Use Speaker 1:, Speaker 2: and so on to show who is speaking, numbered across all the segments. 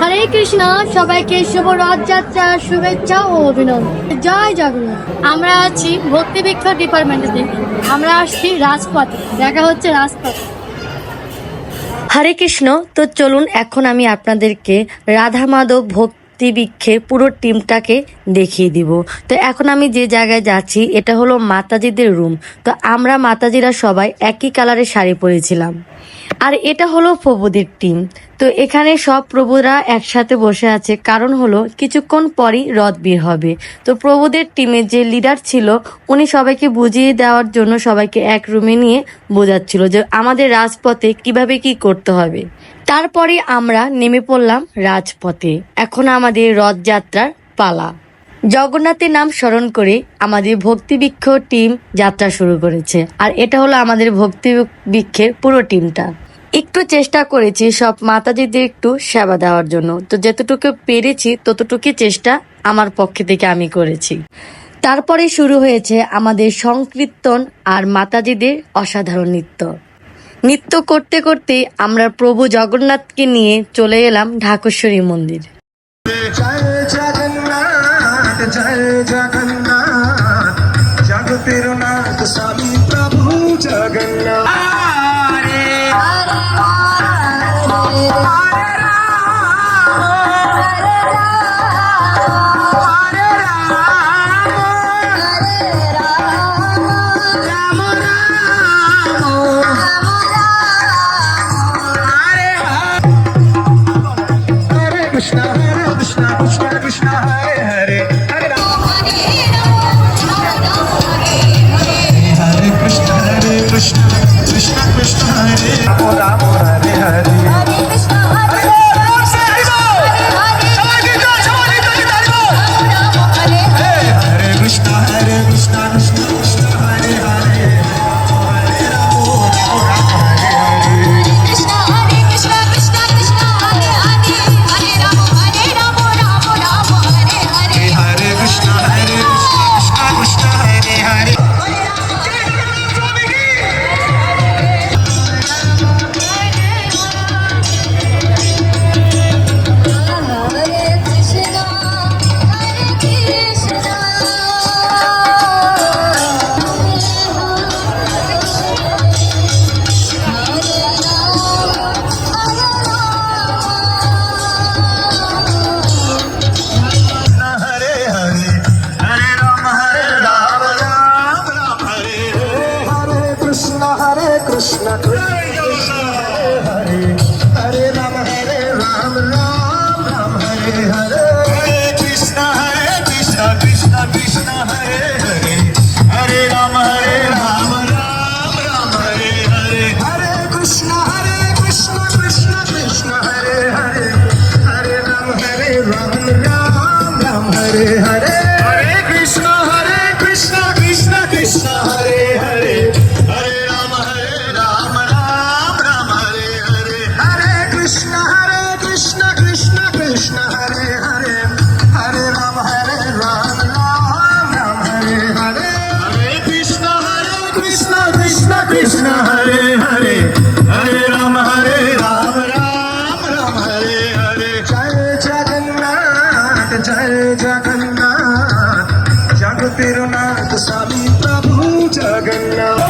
Speaker 1: হরি
Speaker 2: কৃষ্ণ, সবাইকে শুভ রথযাত্রার শুভেচ্ছা ও অভিনন্দন। জয় জগন্নাথ। আমরা আছি ভক্তি বিক্ষোভ ডিপার্টমেন্টে আমরা আসছি রাজপথে। দেখা হচ্ছে রাজপথে।
Speaker 3: হরে কৃষ্ণ, তো চলুন এখন আমি আপনাদেরকে রাধা মাধব ভক্তি বৃক্ষের পুরো টিমটাকে দেখিয়ে দিব। তো এখন আমি যে জায়গায় যাচ্ছি, এটা হলো মাতাজিদের রুম তো আমরা মাতাজিরা সবাই একই কালারের শাড়ি পরেছিলাম। আর এটা হলো প্রভুদের টিম তো এখানে সব প্রভুরা একসাথে বসে আছে। কারণ হলো কিছুক্ষণ পরই রথ বের হবে। তো প্রভুদের টিমের যে লিডার ছিল, উনি সবাইকে বুঝিয়ে দেওয়ার জন্য সবাইকে এক রুমে নিয়ে বোঝাচ্ছিল যে আমাদের রাজপথে কীভাবে কি করতে হবে। তারপরে আমরা নেমে পড়লাম রাজপথে। এখন আমাদের রথযাত্রার পালা। জগন্নাথের নাম স্মরণ করে আমাদের ভক্তিবৃক্ষ টিম যাত্রা শুরু করেছে। আর এটা হলো আমাদের ভক্তি বৃক্ষের পুরো টিমটা। একটু চেষ্টা করেছি সব মাতাজিদের একটু সেবা দেওয়ার জন্য। তো যতটুকু পেরেছি, ততটুকু চেষ্টা আমার পক্ষে থেকে আমি করেছি। তারপরে শুরু হয়েছে আমাদের সংকীর্তন আর মাতাজিদের অসাধারণ নৃত্য। নৃত্য করতে করতে আমরা প্রভু জগন্নাথকে নিয়ে চলে এলাম ঢাকেশ্বরী মন্দির।
Speaker 1: জয় জগন্নাথ জগতের নাথ স্বামী প্রভু জগন্নাথ love.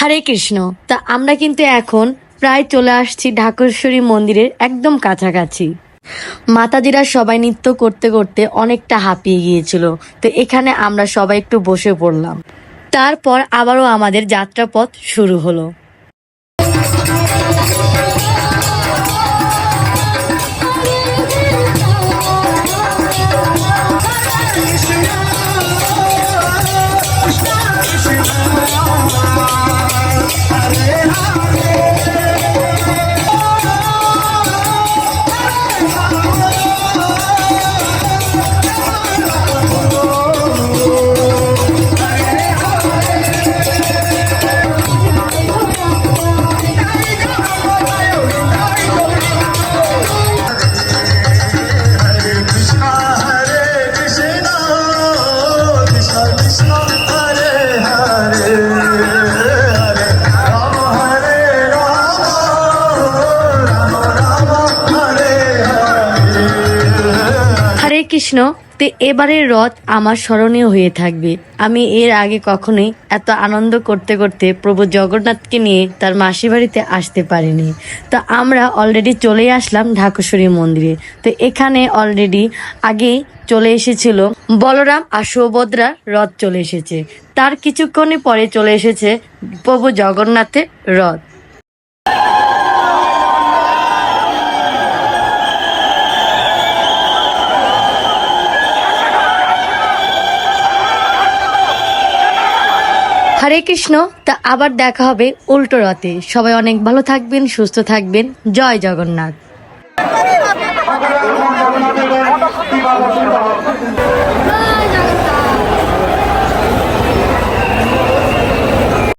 Speaker 1: হরি কৃষ্ণ,
Speaker 3: তা আমরা কিন্তু এখন প্রায় চলে আসছি ঢাকেশ্বরী মন্দিরের একদম কাছাকাছি। মাতাজিরা সবাই নৃত্য করতে করতে অনেকটা হাঁপিয়ে গিয়েছিল, তো এখানে আমরা সবাই একটু বসে পড়লাম। তারপর আবারও আমাদের যাত্রাপথ শুরু হলো। কৃষ্ণ, তো এবারের রথ আমার স্মরণীয় হয়ে থাকবে। আমি এর আগে কখনোই এত আনন্দ করতে করতে প্রভু জগন্নাথকে নিয়ে তার মাসি বাড়িতে আসতে পারিনি। তো আমরা অলরেডি চলে আসলাম ঢাকুশ্বরী মন্দিরে। তো এখানে অলরেডি আগেই চলে এসেছিল বলরাম আর সুভদ্রা রথ চলে এসেছে। তার কিছুক্ষণই পরে চলে এসেছে প্রভু জগন্নাথের রথ। হরে কৃষ্ণ, তা আবার দেখা হবে উল্টো রথে। সবাই অনেক ভালো থাকবেন, সুস্থ থাকবেন। জয় জগন্নাথ।